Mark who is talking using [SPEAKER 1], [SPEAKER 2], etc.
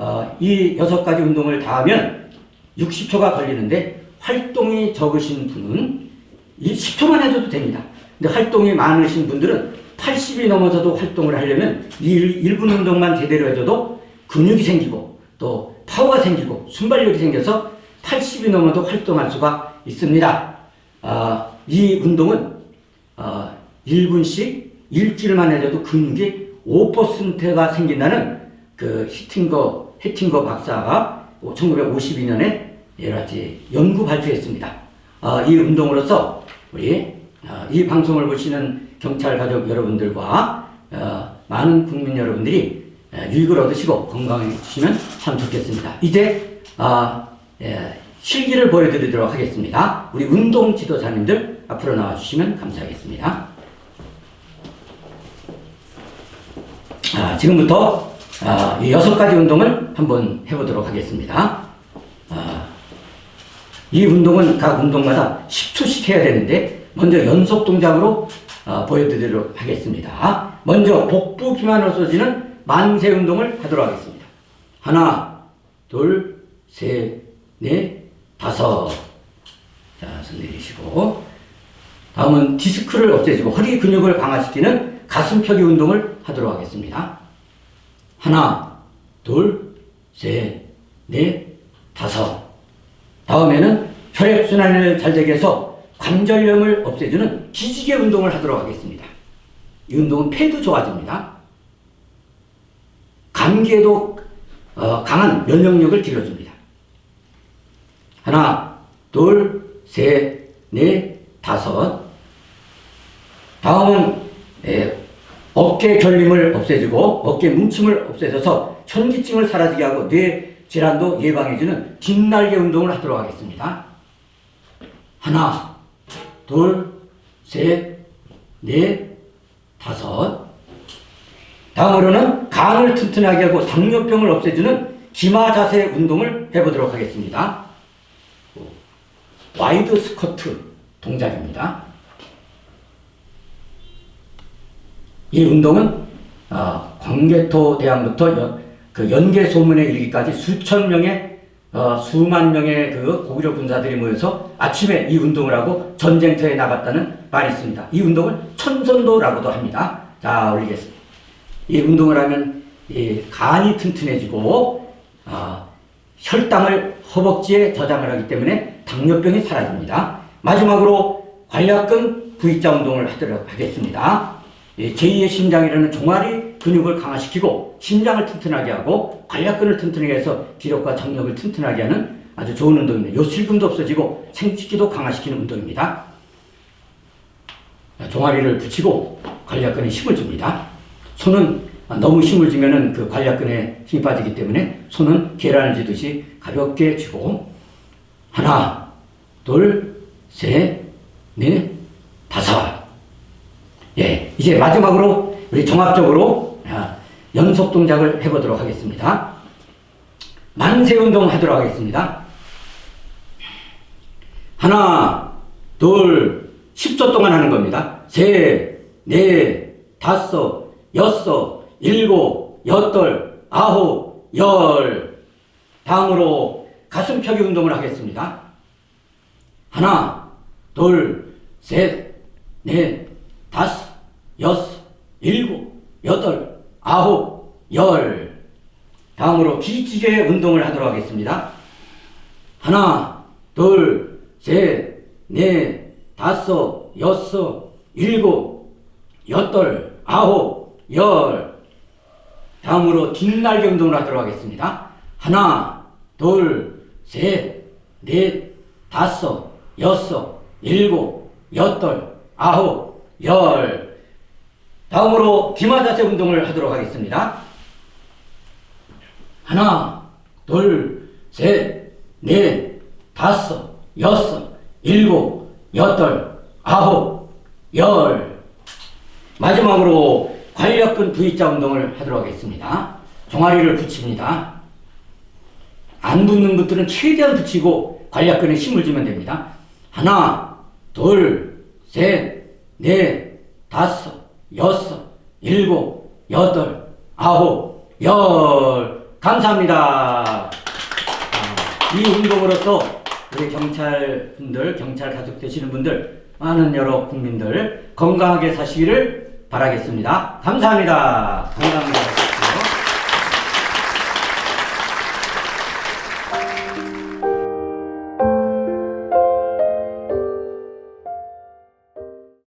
[SPEAKER 1] 어, 이 여섯 가지 운동을 다 하면 60초가 걸리는데 활동이 적으신 분은 이 10초만 해줘도 됩니다. 근데 활동이 많으신 분들은 80이 넘어서도 활동을 하려면 이 1분 운동만 제대로 해줘도 근육이 생기고 또 파워가 생기고 순발력이 생겨서 80이 넘어도 활동할 수가 있습니다. 아, 이 운동은 어, 1분씩 일주일만 해줘도 근육이 5%가 생긴다는 그 히팅거, 해팅거 박사가 1952년에 여러 가지 연구 발표했습니다. 어, 이 운동으로서 우리 어, 이 방송을 보시는 경찰 가족 여러분들과 어, 많은 국민 여러분들이 에, 유익을 얻으시고 건강해지시면 참 좋겠습니다. 이제 아, 예, 실기를 보여드리도록 하겠습니다. 우리 운동 지도사님들 앞으로 나와주시면 감사하겠습니다. 아, 지금부터 아, 이 여섯 가지 운동을 한번 해보도록 하겠습니다. 아, 이 운동은 각 운동마다 10초씩 해야 되는데 먼저 연속 동작으로 어, 보여드리도록 하겠습니다. 먼저 복부 비만으로 쏘지는 만세 운동을 하도록 하겠습니다. 하나, 둘, 셋, 넷, 다섯. 자, 손 내리시고. 다음은 디스크를 없애주고 허리 근육을 강화시키는 가슴 펴기 운동을 하도록 하겠습니다. 하나, 둘, 셋, 넷, 다섯. 다음에는 혈액순환을 잘 되게 해서 관절염을 없애주는 기지개 운동을 하도록 하겠습니다. 이 운동은 폐도 좋아집니다. 감기에도 어, 강한 면역력을 길러줍니다. 하나, 둘, 셋, 넷, 다섯. 다음은 에, 어깨 결림을 없애주고 어깨 뭉침을 없애줘서 현기증을 사라지게 하고 뇌 질환도 예방해주는 뒷날개 운동을 하도록 하겠습니다. 하나, 둘, 셋, 넷, 다섯. 다음으로는 간을 튼튼하게 하고 당뇨병을 없애주는 기마 자세 운동을 해보도록 하겠습니다. 와이드 스쿼트 동작입니다. 이 운동은 어, 광개토 대왕부터 연, 그 연계 소문에 이르기까지 수천 명의 어, 수만 명의 그 고구려 군사들이 모여서 아침에 이 운동을 하고 전쟁터에 나갔다는 말이 있습니다. 이 운동을 천선도라고도 합니다. 자 올리겠습니다. 이 운동을 하면 이 간이 튼튼해지고 어, 혈당을 허벅지에 저장을 하기 때문에 당뇨병이 사라집니다. 마지막으로 관략근 V자 운동을 하도록 하겠습니다. 예, 제2의 심장이라는 종아리 근육을 강화시키고 심장을 튼튼하게 하고 관략근을 튼튼하게 해서 기력과 정력을 튼튼하게 하는 아주 좋은 운동입니다. 요실금도 없어지고 생식기도 강화시키는 운동입니다. 종아리를 붙이고 관략근에 힘을 줍니다. 손은 너무 힘을 주면은 그 관략근에 힘이 빠지기 때문에 손은 계란을 쥐듯이 가볍게 쥐고 하나, 둘, 셋, 넷, 다섯. 예, 이제 마지막으로 우리 종합적으로 아, 연속 동작을 해보도록 하겠습니다. 만세 운동 하도록 하겠습니다. 하나, 둘, 10초 동안 하는 겁니다. 셋, 넷, 다섯, 여섯, 일곱, 여덟, 아홉, 열. 다음으로 가슴 펴기 운동을 하겠습니다. 하나, 둘, 셋, 넷, 다섯, 여섯, 일곱, 여덟, 아홉, 열. 다음으로 기지개 운동을 하도록 하겠습니다. 하나, 둘, 셋, 넷, 다섯, 여섯, 일곱, 여덟, 아홉, 열. 다음으로 뒷날개 운동을 하도록 하겠습니다. 하나, 둘, 셋, 넷, 다섯, 여섯, 일곱, 여덟, 아홉, 열. 다음으로 기마 자세 운동을 하도록 하겠습니다. 하나, 둘, 셋, 넷, 다섯, 여섯, 일곱, 여덟, 아홉, 열. 마지막으로 관략근 V자 운동을 하도록 하겠습니다. 종아리를 붙입니다. 안 붙는 것들은 최대한 붙이고 관략근에 힘을 주면 됩니다. 하나, 둘, 셋, 넷, 다섯, 여섯, 일곱, 여덟, 아홉, 열. 감사합니다. 아, 이 운동으로서 우리 경찰 분들, 경찰 가족 되시는 분들, 많은 여러 국민들 건강하게 사시기를 바라겠습니다. 감사합니다. 감사합니다.